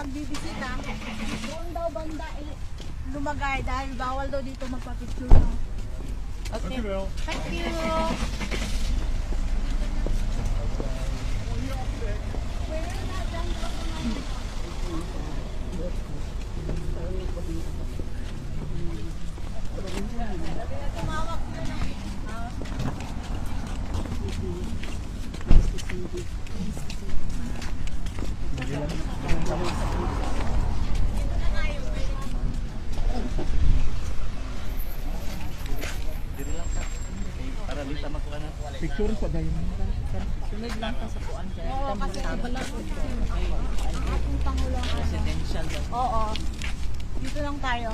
nagbibisita, doon daw banda eh, lumagay dahil bawal daw dito magpa-picture. Okay. Thank you. Picture pa dahil. Oo, kasi ating Pangulo. Residential. Oo. Dito lang tayo.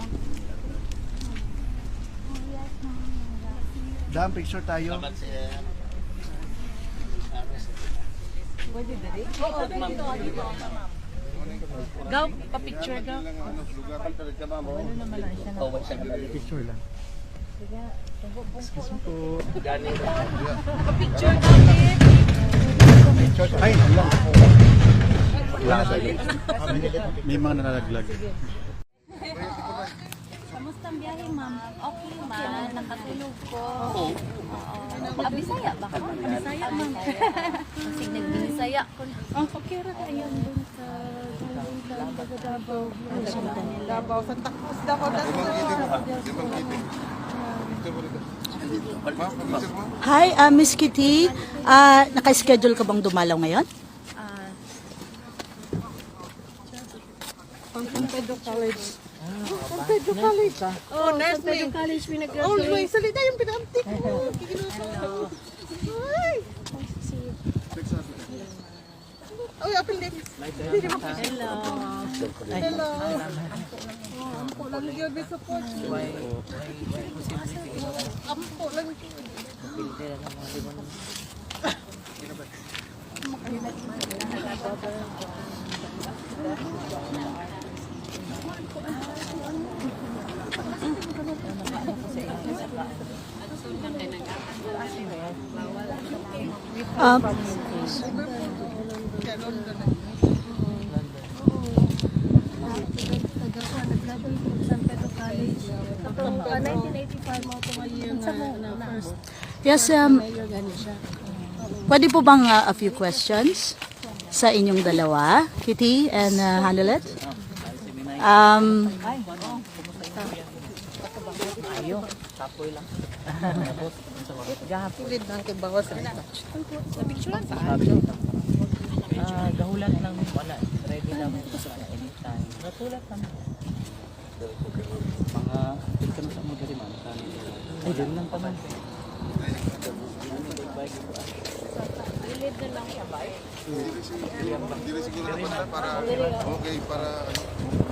Dam, picture tayo. Pwede dali? Oo, dito, dito. Gaw, pa-picture gaw. Picture lang. Excuse me po. Pa-picture gaw, babe. Ay, lang. Na. May mga nalalaglag. Kamusta ang biyahe, ma'am? Okay man, nakatulog ko. Oo. Ah, Bisaya ba ka? Bisaya, ma'am. Kasi nagbinisaya ko na. Ang pakira ka ayan dun sa dun sa taga Davao. Davao, Santa Cruz, Davao, Hi, uh, Miss Kitty. Uh, naka-schedule ka bang dumalaw ngayon? Ah, San Pedro College. San Pedro College. Oh, San Pedro College pinag-graduate. Oh, may salita yung pinamtik mo. Hello. Hi. Oh, appendix. Hello. Hello. Oh, ampo lang yun, may support. Ampo lang yun. Um, nag-graduate ko sa San Pedro College. Ah, 1985 mo ako na, first yes, um, pwede po bang uh, a few questions sa inyong dalawa, Kitty and uh, Hanelet? Um, Tulid lang kay bawas. Ah, gahulat lang wala. Ready lang sa anytime. Gatulat lang. mga ito na sa mga man ay din lang pa man Hindi siguro na para okay para ano.